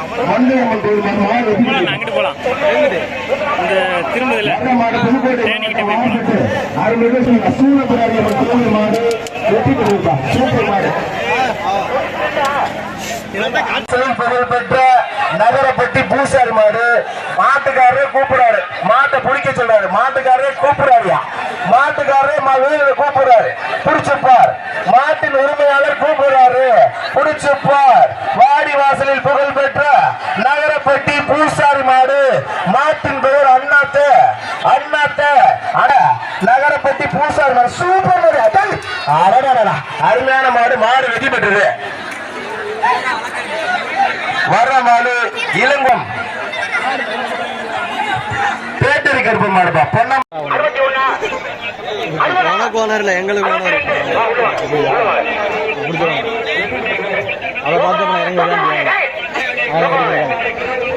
போலாம் அங்கிட்டு போலாம் இந்த திரும்பதில்ல நகரப்பட்டி பூசாரி மாடு மாட்டுக்காரரே கூப்பிடுறாரு. மாட்டை பிடிக்க சொல்றாரு மாட்டுக்காரரே கூப்பிடுறாருயா மாட்டுக்காரரே மா வீரரை கூப்பிடுறாரு. பிடிச்சுப்பார் மாட்டின் உரிமையாளர் கூப்பிடுறாரு. பிடிச்சுப்பார் நகரப்பட்டி பூசாரி மாடு மாட்டின் பெயர் அண்ணாத்த அண்ணாத்த. அட நகரப்பட்டி பூசாரி மாடு சூப்பர் மாடு. அடல். அடடடடா. அருமையான மாடு மாடு வெற்றி பெற்றது. வர்ற மாடு இளங்கம். பேட்டரி கருப்பு மாடுப்பா பொன்னம் எங்களுக்கு அதை பார்த்து হ্যাঁ